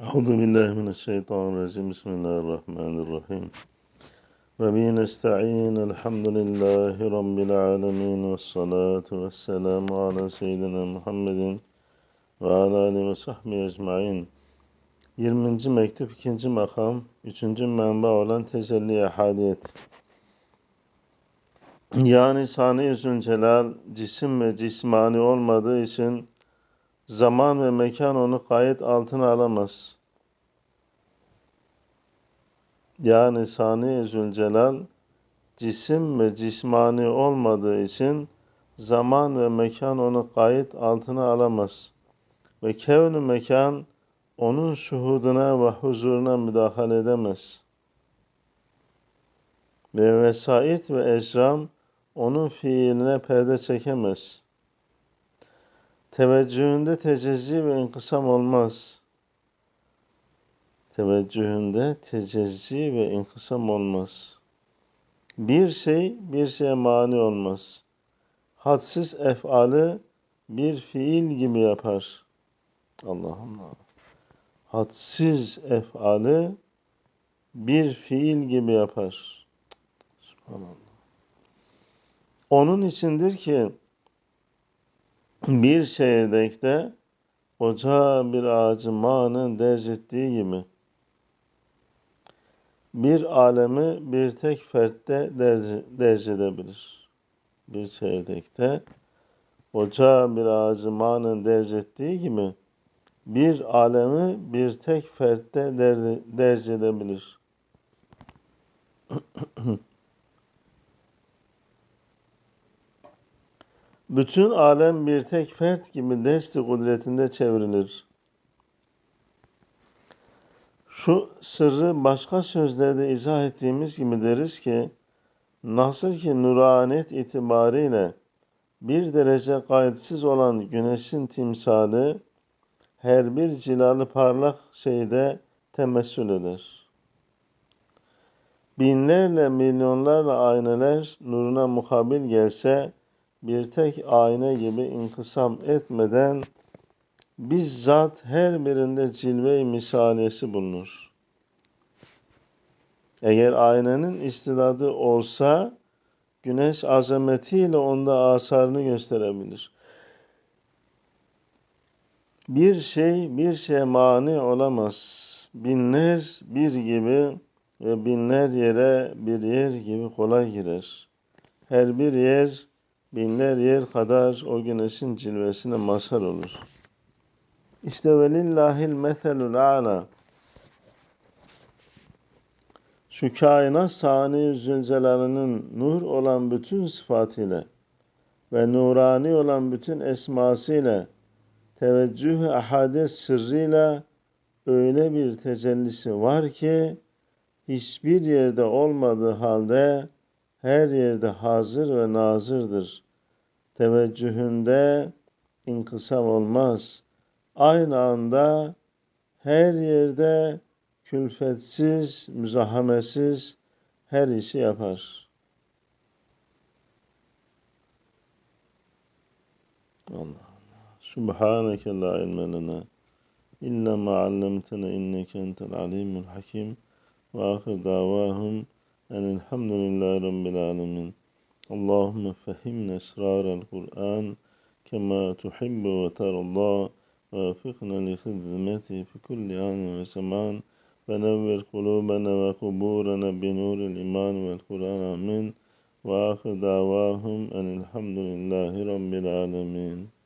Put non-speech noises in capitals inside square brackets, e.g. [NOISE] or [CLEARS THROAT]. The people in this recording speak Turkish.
Euzu billahi mineşşeytanirracim. Bismillahirrahmanirrahim. Ve bi nesta'in. Elhamdülillahi rabbil alamin ve salatu vesselamu ala seyyidina Muhammedin ve ala alihi ve sahbihi ecmaîn. 20. mektup 2. makam 3. menba olan tecelli hadiyet. Yani Sani Zülcelal cisim ve cismani olmadığı için zaman ve mekan onu kayıt altına alamaz. Yani Sani Zülcelal cisim ve cismani olmadığı için zaman ve mekan onu kayıt altına alamaz. Ve kevn mekan onun şuhuduna ve huzuruna müdahale edemez. Ve vesait ve ecram onun fiiline perde çekemez. Teveccühünde tecezzi ve inkısam olmaz. Teveccühünde tecezzi ve inkısam olmaz. Bir şey bir şeye mani olmaz. Hadsiz efali bir fiil gibi yapar. Allah Allah. Hadsiz efali bir fiil gibi yapar. Subhanallah. Onun içindir ki bir çeyirdekte koca bir ağacı manen derc ettiği gibi bir alemi bir tek fertte derc, edebilir. Bir çeyrekte koca bir ağacı manen derc ettiği gibi bir alemi bir tek fertte derc edebilir. [CLEARS THROAT] Bütün alem bir tek fert gibi desti kudretinde çevrilir. Şu sırrı başka sözlerde izah ettiğimiz gibi deriz ki, nasıl ki nuraniyet itibariyle bir derece kayıtsız olan güneşin timsali her bir cilalı parlak şeyde temessül eder. Binlerle milyonlarla ayneler nuruna mukabil gelse bir tek ayna gibi inkısam etmeden bizzat her birinde cilve-i bulunur. Eğer aynanın istidadı olsa güneş azametiyle onda asarını gösterebilir. Bir şey bir şeye mani olamaz. Binler bir gibi ve binler yere bir yer gibi kolay girer. Her bir yer binler yer kadar o güneşin cilvesine mazhar olur. İşte velillahil meselul a'la. Şu kainat sani zülcelalının nur olan bütün sıfatıyla ve nurani olan bütün esmasıyla teveccüh ahades sırrıyla öyle bir tecellisi var ki hiçbir yerde olmadığı halde her yerde hazır ve nazırdır. Teveccühünde inkısam olmaz. Aynı anda her yerde külfetsiz, müzahamesiz her işi yapar. Allah Allah. Subhaneke la ilme lena illa ma allamtena inneke entel alimul hakim ve ahir davahum أن الحمد لله رب العالمين. اللهم فهمنا أسرار القرآن كما تحب وترضى ووفقنا لخدمته في كل آن وزمان. فنور قلوبنا وقبورنا بنور الإيمان والقرآن. آمين. وآخر دعواهم أن الحمد لله رب العالمين.